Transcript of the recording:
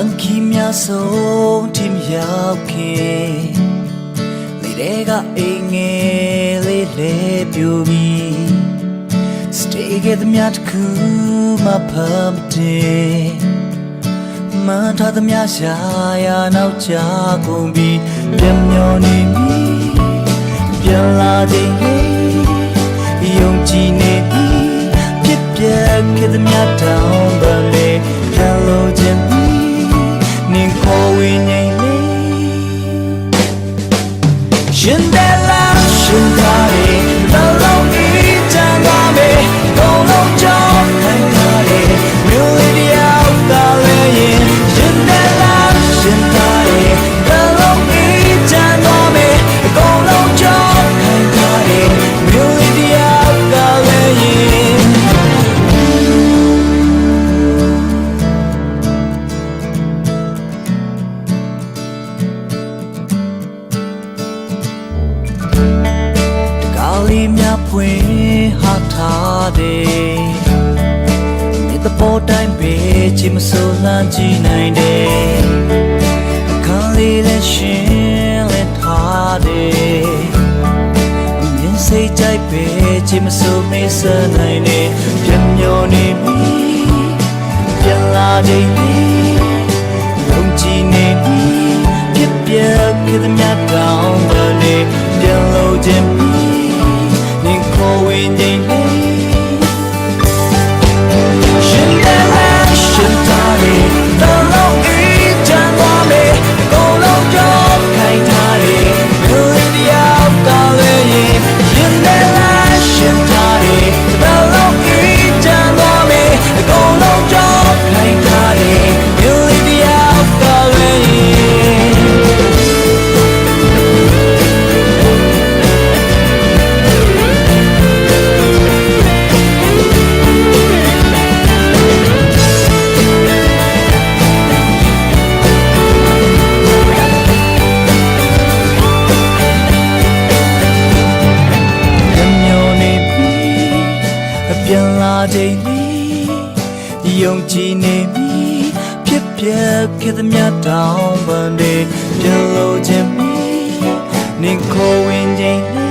န်ခီများဆုံးထိမရောက်ခင်လေတဲ့ကအိမ်ငယ်လေးလေပြူပြီး Stay get the miat ku ma pham te မန်ထားသမျှရှာယာနောက်ချကုန်ပြီးပြန်မျောနေပြီပြန်လာခြင်းလေးယုံကြည်နေ ရှင် ဟာထားတယ်မြေတပေါ်တိုင်းပဲချင်မဆိုးလန်းကြည့်နိုင်တယ်ခံလေးလည်းရှင်လည်းထားတယ်မြင်စိတ်ကြိုက်ပဲချင်မဆိုးမေးစနိုင်တယ်ပြန်မျောနေပြီပြန်လာခြင်းလေးလုံးကြည့်နေပြီပြစ်ပြက်ခဲ့တဲ့မြတ်တောင်းပန်နေပြန်လို့ခြင်း ချိန်ဒီယုံကြည်နေပြီဖြစ်ပြခဲ့သမျှတောင်းပန်တွေပြန်လို့ခြင်းမီနင်ကိုဝင်ချိန်